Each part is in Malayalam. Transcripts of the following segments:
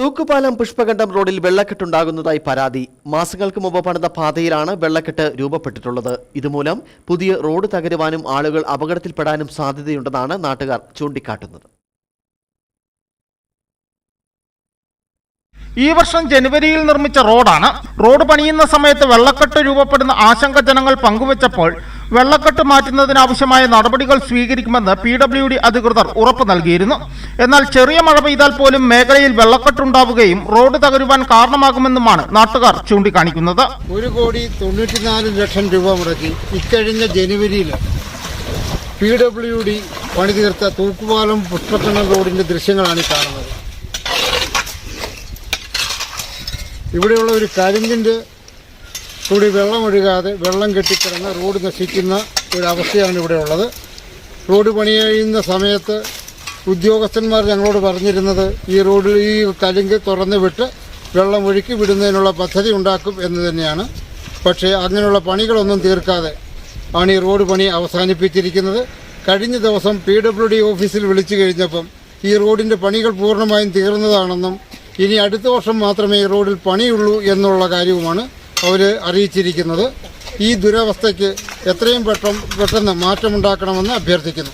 തൂക്കുപാലം പുഷ്പകണ്ഠം റോഡിൽ വെള്ളക്കെട്ടുണ്ടാകുന്നതായി പരാതി. മാസങ്ങൾക്ക് മുമ്പ് പണിത പാതയിലാണ് വെള്ളക്കെട്ട് രൂപപ്പെട്ടിട്ടുള്ളത്. ഇതുമൂലം പുതിയ റോഡ് തകരുവാനും ആളുകൾ അപകടത്തിൽപ്പെടാനും സാധ്യതയുണ്ടെന്നാണ് നാട്ടുകാർ ചൂണ്ടിക്കാട്ടുന്നത്. ഈ വർഷം ജനുവരിയിൽ നിർമ്മിച്ച റോഡാണ്. റോഡ് പണിയുന്ന സമയത്ത് വെള്ളക്കെട്ട് രൂപപ്പെടുന്ന ആശങ്ക ജനങ്ങൾ പങ്കുവച്ചപ്പോൾ വെള്ളക്കെട്ട് മാറ്റുന്നതിനാവശ്യമായ നടപടികൾ സ്വീകരിക്കുമെന്ന് പി ഡബ്ല്യു ഡി അധികൃതർ ഉറപ്പു നൽകിയിരുന്നു. എന്നാൽ ചെറിയ മഴ പെയ്താൽ പോലും മേഖലയിൽ വെള്ളക്കെട്ടുണ്ടാവുകയും റോഡ് തകരുവാൻ കാരണമാകുമെന്നുമാണ് നാട്ടുകാർ ചൂണ്ടിക്കാണിക്കുന്നത്. ഒരു കോടി തൊണ്ണൂറ്റിനാല് ലക്ഷം രൂപ മുടക്കി ഇക്കഴിഞ്ഞ ജനുവരിയിൽ പി ഡബ്ല്യു ഡി പണി തീർത്ത തൂക്കുപാലം പുഷ്പക്കണ്ണൻ റോഡിന്റെ ദൃശ്യങ്ങളാണ് കാണുന്നത്. ഇവിടെയുള്ള ഒരു കരിമ്പിന്റെ കൂടി വെള്ളമൊഴുകാതെ വെള്ളം കെട്ടിക്കിടന്ന് റോഡ് നശിക്കുന്ന ഒരവസ്ഥയാണ് ഇവിടെ ഉള്ളത്. റോഡ് പണി കഴിയുന്ന സമയത്ത് ഉദ്യോഗസ്ഥന്മാർ ഞങ്ങളോട് പറഞ്ഞിരുന്നത് ഈ റോഡിൽ ഈ കലിങ്ക് തുറന്നു വിട്ട് വെള്ളം ഒഴുക്കി വിടുന്നതിനുള്ള പദ്ധതി ഉണ്ടാക്കും എന്ന് തന്നെയാണ്. പക്ഷേ അങ്ങനെയുള്ള പണികളൊന്നും തീർക്കാതെ ആണ് ഈ റോഡ് പണി അവസാനിപ്പിച്ചിരിക്കുന്നത്. കഴിഞ്ഞ ദിവസം പി ഡബ്ല്യു ഡി ഓഫീസിൽ വിളിച്ചു കഴിഞ്ഞപ്പം ഈ റോഡിന്റെ പണികൾ പൂർണമായും തീർന്നതാണെന്നും ഇനി അടുത്ത വർഷം മാത്രമേ ഈ റോഡിൽ പണിയുള്ളൂ എന്നുള്ള കാര്യവുമാണ് അവർ അറിയിച്ചിരിക്കുന്നത്. ഈ ദുരവസ്ഥയ്ക്ക് എത്രയും പെട്ടെന്ന് പെട്ടെന്ന് മാറ്റമുണ്ടാക്കണമെന്ന് അഭ്യർത്ഥിക്കുന്നു.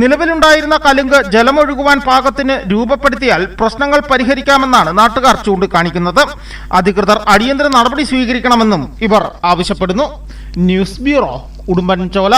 നിലവിലുണ്ടായിരുന്ന കലുങ്ക് ജലമൊഴുകുവാൻ പാകത്തിന് രൂപപ്പെടുത്തിയാൽ പ്രശ്നങ്ങൾ പരിഹരിക്കാമെന്നാണ് നാട്ടുകാർ ചൂണ്ടിക്കാണിക്കുന്നത്. അധികൃതർ അടിയന്തര നടപടി സ്വീകരിക്കണമെന്നും ഇവർ ആവശ്യപ്പെടുന്നു. News bureau Udumbanchola.